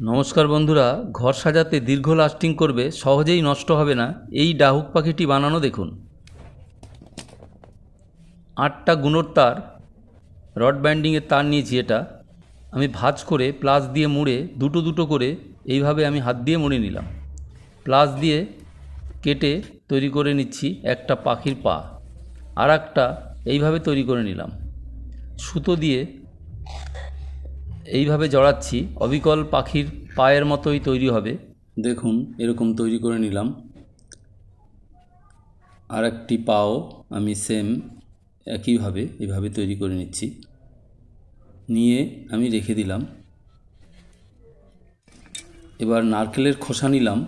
নমস্কার বন্ধুরা, ঘর সাজাতে দীর্ঘ লাস্টিং করবে, সহজেই নষ্ট হবে না, এই ডাহুক পাখিটি বানানো দেখুন। আটটা গুণোর তার, রড ব্যান্ডিংয়ের তার নিয়েছি এটা। আমি ভাঁজ করে প্লাস দিয়ে মুড়ে, দুটো দুটো করে এইভাবে আমি হাত দিয়ে মুড়ে নিলাম। প্লাস দিয়ে কেটে তৈরি করে নিচ্ছি একটা পাখির পা। আর একটা এইভাবে তৈরি করে নিলাম। সুতো দিয়ে এইভাবে জড়াচ্ছি, অবিকল পাখির পায়ের মতোই তৈরি হবে। দেখুন, এরকম তৈরি করে নিলাম। আর একটি পাও আমি সেম একইভাবে এভাবে তৈরি করে নিচ্ছি। নিয়ে আমি রেখে দিলাম। এবার নারকেলের খোসা নিলাম।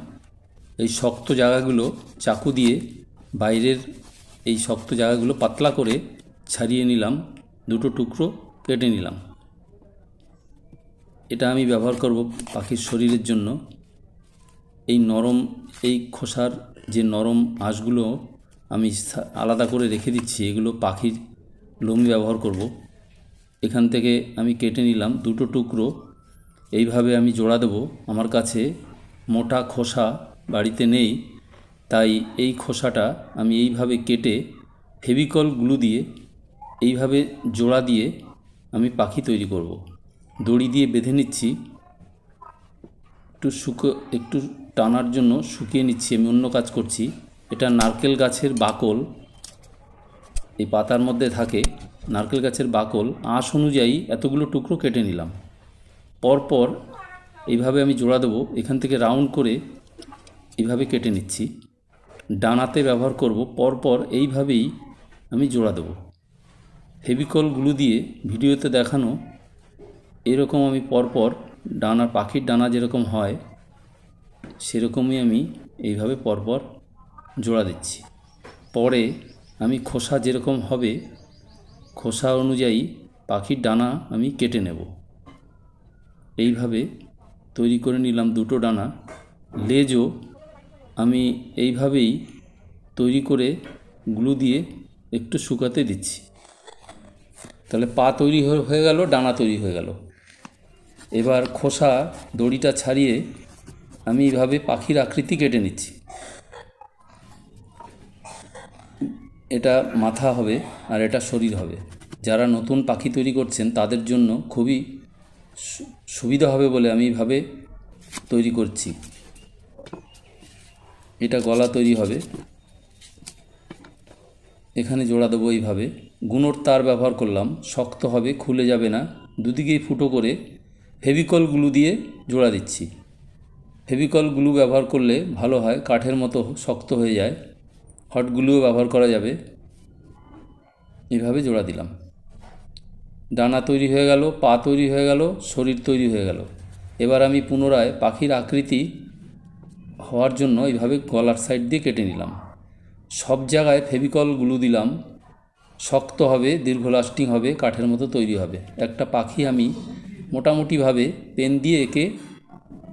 এই শক্ত জায়গাগুলো চাকু দিয়ে বাইরের এই শক্ত জায়গাগুলো পাতলা করে ছাড়িয়ে নিলাম। দুটো টুকরো কেটে নিলাম। এটা আমি ব্যবহার করব পাখির শরীরের জন্য। এই নরম, এই খোসার যে নরম আঁশগুলো আমি আলাদা করে রেখে দিচ্ছি, এগুলো পাখির লোম ব্যবহার করব। এখান থেকে আমি কেটে নিলাম দুটো টুকরো। এইভাবে আমি জোড়া দেবো। আমার কাছে মোটা খোসা বাড়িতে নেই, তাই এই খোসাটা আমি এইভাবে কেটে ফেভিকল গ্লু দিয়ে, এইভাবে জোড়া দিয়ে আমি পাখি তৈরি করব। দড়ি দিয়ে বেঁধে নিচ্ছি। একটু শুকো, একটু টানার জন্য শুকিয়ে নিচ্ছি। আমি অন্য কাজ করছি। এটা নারকেল গাছের বাকল। এই পাতার মধ্যে থাকে নারকেল গাছের বাকল। আঁশ অনুযায়ী এতগুলো টুকরো কেটে নিলাম। পরপর এইভাবে আমি জোড়া দেবো। এখান থেকে রাউন্ড করে এইভাবে কেটে নিচ্ছি। ডানাতে ব্যবহার করব। পরপর এইভাবেই আমি জোড়া দেবো। ফেভিকল গ্লু দিয়ে ভিডিওতে দেখানো এরকম আমি পরপর ডানা, পাখির ডানা যেরকম হয়, সেরকমই আমি এইভাবে পরপর জোড়া দিচ্ছি। পরে আমি খোসা যেরকম হবে, খোসা অনুযায়ী পাখির ডানা আমি কেটে নেব। এইভাবে তৈরি করে নিলাম দুটো ডানা। লেজও আমি এইভাবেই তৈরি করে গ্লু দিয়ে একটু শুকাতে দিচ্ছি। তাহলে পা তৈরি হয়ে গেল, ডানা তৈরি হয়ে গেল। এবার খোসা দড়িটা ছাড়িয়ে আমি এইভাবে পাখির আকৃতি কেটে নিচ্ছি। এটা মাথা হবে আর এটা শরীর হবে। যারা নতুন পাখি তৈরি করছেন, তাদের জন্য খুবই সুবিধা হবে বলে আমি এইভাবে তৈরি করছি। এটা গলা তৈরি হবে। এখানে জোড়া দেবো এইভাবে। গুণোর তার ব্যবহার করলাম। শক্ত হবে, খুলে যাবে না। দুদিকেই ফুটো করে ফেভিকল গ্লু দিয়ে জোড়া দিচ্ছি। ফেভিকল গ্লু ব্যবহার করলে ভালো হয়, কাঠের মতো শক্ত হয়ে যায়। হট গ্লুও ব্যবহার করা যাবে। এভাবে জোড়া দিলাম। ডানা তৈরি হয়ে গেল, পা তৈরি হয়ে গেল, শরীর তৈরি হয়ে গেল। এবার আমি পুনরায় পাখির আকৃতি হওয়ার জন্য এইভাবে গলার সাইড দিয়ে কেটে নিলাম। সব জায়গায় ফেভিকল গ্লু দিলাম। শক্ত হবে, দীর্ঘ লাস্টিং হবে, কাঠের মতো তৈরি হবে। একটা পাখি আমি মোটামুটিভাবে পেন দিয়ে এঁকে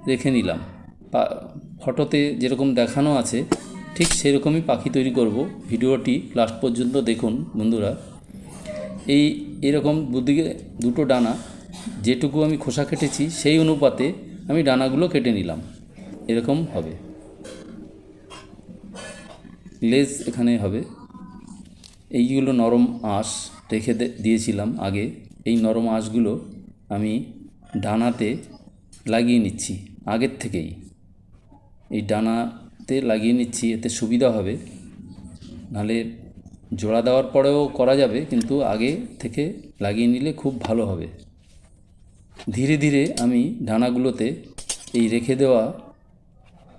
রেখে নিলাম। ফটোতে যেরকম দেখানো আছে, ঠিক সেরকমই পাখি তৈরি করব। ভিডিওটি লাস্ট পর্যন্ত দেখুন বন্ধুরা। এই, এরকম দুদিকে, দুটো ডানা, যেটুকু আমি খোসা কেটেছি, সেই অনুপাতে আমি ডানাগুলো কেটে নিলাম। এরকম হবে। লেজ এখানে হবে। এইগুলো নরম আঁশ রেখে দিয়েছিলাম আগে। এই নরম আঁশগুলো আমি ডানাতে লাগিয়ে নিচ্ছি, আগের থেকেই। এই ডানাতে লাগিয়ে নিচ্ছি, এতে সুবিধা হবে। নাহলে জোড়া দেওয়ার পরেও করা যাবে, কিন্তু আগে থেকে লাগিয়ে নিলে খুব ভালো হবে। ধীরে ধীরে আমি ডানাগুলোতে এই রেখে দেওয়া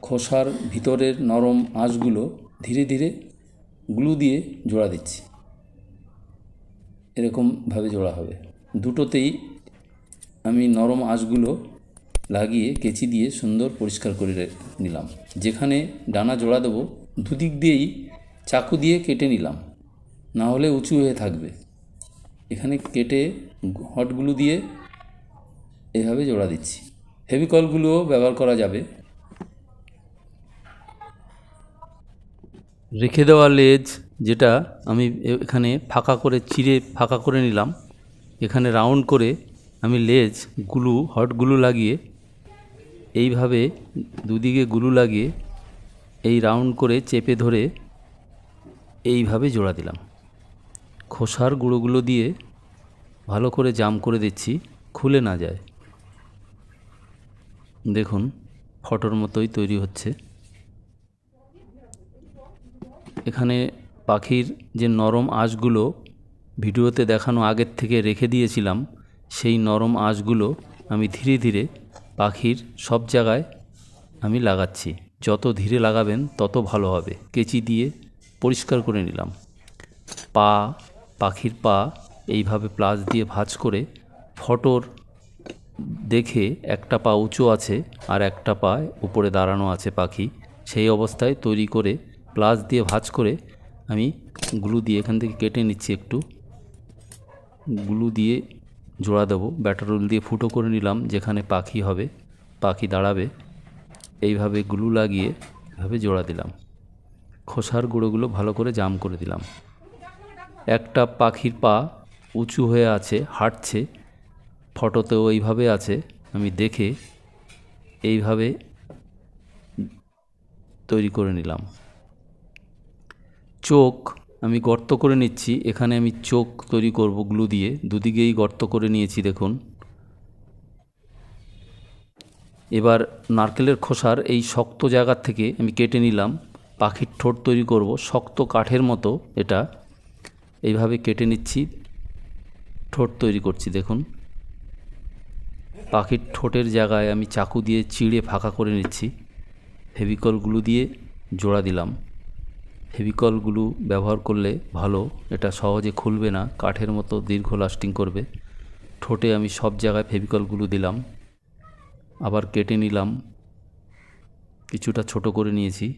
খোসার ভিতরের নরম আঁশগুলো ধীরে ধীরে গ্লু দিয়ে জোড়া দিচ্ছি। এরকমভাবে জোড়া হবে। দুটোতেই আমি নরম আঁশগুলো লাগিয়ে কেচি দিয়ে সুন্দর পরিষ্কার করে নিলাম। যেখানে ডানা জোড়া দেবো, দুদিক দিয়েই চাকু দিয়ে কেটে নিলাম। না হলে উঁচু হয়ে থাকবে। এখানে কেটে হটগুলো দিয়ে এভাবে জোড়া দিচ্ছি। ফেভিকলগুলোও ব্যবহার করা যাবে। রেখে দেওয়া লেজ যেটা আমি এখানে ফাঁকা করে, চিড়ে ফাঁকা করে নিলাম। এখানে রাউন্ড করে আমি লেজ, গ্লু, হট গ্লু লাগিয়ে এইভাবে দুদিকে গুলু লাগিয়ে এই রাউন্ড করে চেপে ধরে এইভাবে জোড়া দিলাম। খোসার গুঁড়োগুলো দিয়ে ভালো করে জাম করে দিচ্ছি, খুলে না যায়। দেখুন, ফটোর মতোই তৈরি হচ্ছে। এখানে পাখির যে নরম আঁশগুলো ভিডিওতে দেখানো আগের থেকে রেখে দিয়েছিলাম সেই নরম আঁশগুলো আমি ধীরে ধীরে পাখির সব জায়গায় আমি লাগাচ্ছি। যত ধীরে লাগাবেন, তত ভালো হবে। কেচি দিয়ে পরিষ্কার করে নিলাম। পা, পাখির পা এইভাবে প্লাস দিয়ে ভাঁজ করে ফটোর দেখে একটা পা উঁচু আছে আর একটা পা উপরে দাঁড়ানো আছে পাখি। সেই অবস্থায় তৈরি করে প্লাস দিয়ে ভাঁজ করে আমি গ্লু দিয়ে এখান থেকে কেটে নিচ্ছি একটু। গ্লু দিয়ে জোড়া দেবো। ব্যাটার রোল দিয়ে ফুটো করে নিলাম, যেখানে পাখি হবে, পাখি দাঁড়াবে। এইভাবে গ্লু লাগিয়ে এভাবে জোড়া দিলাম। খোসার গুঁড়োগুলো ভালো করে জাম করে দিলাম। একটা পাখির পা উঁচু হয়ে আছে, হাঁটছে, ফটোতেও এইভাবে আছে, আমি দেখে এইভাবে তৈরি করে নিলাম। চোখ আমি গর্ত করে নিচ্ছি, এখানে আমি চোখ তৈরি করব গ্লু দিয়ে। দুদিকেই গর্ত করে নিয়েছি, দেখুন। এবার নারকেলের খোসার এই শক্ত জায়গার থেকে আমি কেটে নিলাম। পাখির ঠোঁট তৈরি করব, শক্ত কাঠের মতো এটা। এইভাবে কেটে নিচ্ছি, ঠোঁট তৈরি করছি, দেখুন। পাখির ঠোঁটের জায়গায় আমি চাকু দিয়ে চিড়ে ফাঁকা করে নিচ্ছি। ফেভিকলগুলো দিয়ে জোড়া দিলাম। ফেভিকলগুলো ব্যবহার করলে ভালো। এটা সহজে খুলবে না, কাঠের মতো দীর্ঘ লাস্টিং করবে। ঠোঁটে আমি সব জায়গায় ফেভিকলগুলো দিলাম। আবার কেটে নিলাম। কিছুটা ছোট করে নিয়েছি।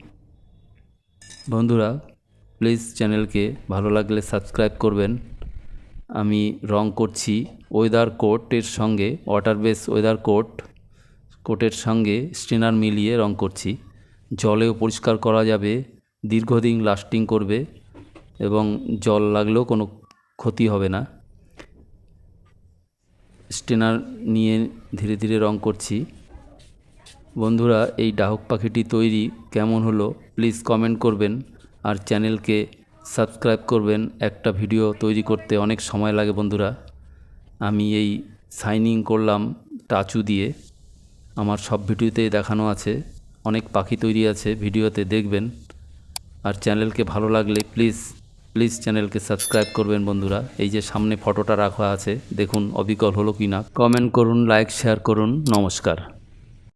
বন্ধুরা প্লিজ চ্যানেলকে ভালো লাগলে সাবস্ক্রাইব করবেন। আমি রং করছি ওয়েদার কোটের সঙ্গে ওয়াটার বেস ওয়েদার কোট কোটের সঙ্গে স্টিনার মিলিয়ে রং করছি। জলেও পরিষ্কার করা যাবে। দীর্ঘদিন লাস্টিং করবে এবং জল লাগলেও কোনো ক্ষতি হবে না। স্টেনার নিয়ে ধীরে ধীরে রং করছি। বন্ধুরা, এই ডাহক পাখিটি তৈরি কেমন হলো প্লিজ কমেন্ট করবেন আর চ্যানেলকে সাবস্ক্রাইব করবেন। একটা ভিডিও তৈরি করতে অনেক সময় লাগে বন্ধুরা। আমি এই সাইনিং করলাম টাচু দিয়ে। আমার সব ভিডিওতেই দেখানো আছে। অনেক পাখি তৈরি আছে, ভিডিওতে দেখবেন। আর চ্যানেলকে ভালো লাগলে প্লিজ প্লিজ চ্যানেলকে সাবস্ক্রাইব করবেন বন্ধুরা। এই যে সামনে ফটোটা রাখা আছে, দেখুন অবিকল হলো কি না কমেন্ট করুন, লাইক, শেয়ার করুন, নমস্কার।